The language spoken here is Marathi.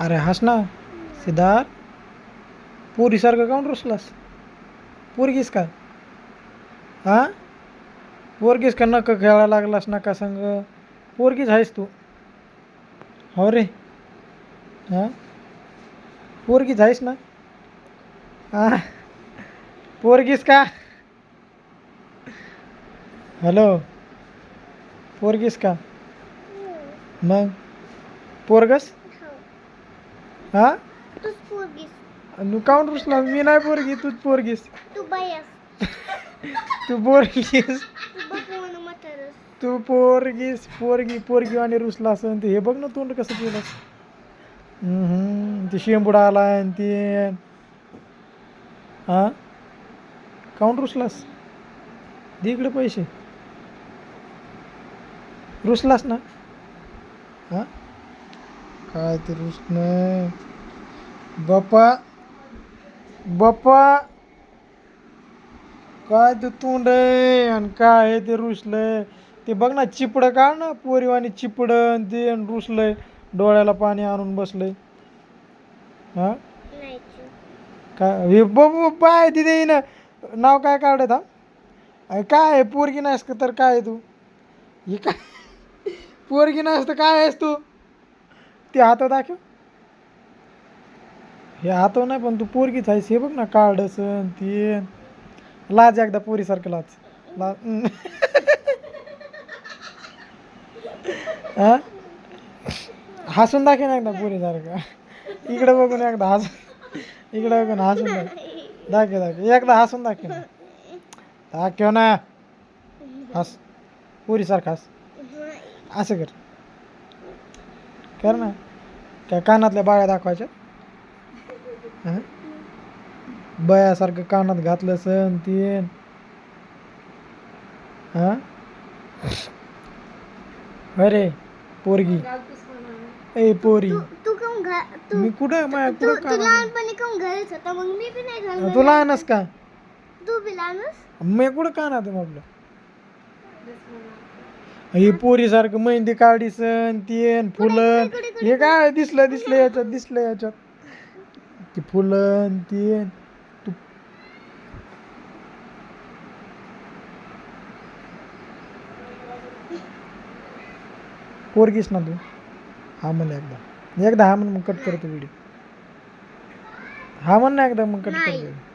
अरे हास ना सिद्धार्थ. पोरीसारखं काऊन रुसलास? पोरगीस का? हा पोरगीस का नका खेळायला लागलास नका संग? पोरगीच आहेस तू. हो रे. हा पोरगीच आहेस ना? हां पोरगीस का? हॅलो? पोरगीस का? मग? पोरगस? हा? तूच पोरगीस. तू काऊन रुसला मी नाही पोरगी तूच पोरगीस. तू बायस. तू पोरगीस. तू म्हातारस पोरगीस पोरगी पोरगी आणि रुसला असं ते. हे बघ ना तोंड कसं केलंस हम्म, ते शेंबुडा आला आणि ते. हा? काऊन रुसलास? दे इकडे पैसे. रुसलास ना? हा? काय ते नाही बापा बापा काय ते तोंड आहे आणि काय आहे ते रुसलंय. ते बघ ना चिपडं काढ ना पोरीवानी चिपडं आणि ते आणि रुसलंय. डोळ्याला पाणी आणून बसलंय. हा? काय हे बाबू पाय तिथे ना नाव काय काढत हा? अरे काय आहे पोरगी नाहीस का तर काय आहे तू? हे काय? पोरगी नाहीस तर काय आहेस तू? ते हात दाखव. हे हात नाही पण तू पोरगीच आहेस. हे बघ ना कार्डस ते. लाज एकदा पोरीसारखं लाज. लाज. हा? हसून दाखव ना एकदा पोरीसारखं. इकडे बघून एकदा हसून. इकडे बघून हसून दाख दाखे दाखे एकदा हसून दाखे ना. दाखव ना. हस. पोरीसारखं हस. असं कर. कर ना. काय कानातल्या बाळ्या दाखवायच्या. हं? बयासारखं कानात घातलं सण तीन. हा? अरे पोरगी. ए पोरी. तू काऊन घा तू मी कुठं तू कुठं तू कानात लहानपणी काऊन घालत होता? मग मी बी नाही घालणार तू लहानस का? तू बी लहानस मी कुठं कानात आहे म्हटलं? ही पोरीसारखं मेहंदी काढी सण तीन फुलं हे काय दिसलं दिसलं याच्यात दिसलं याच्यात. ती फुलं तीन. तू पोरगीस ना तू. हा म्हण एकदा. एकदा हा म्हण मग कट करतो व्हिडिओ हा म्हण ना एकदा मग कट. करतो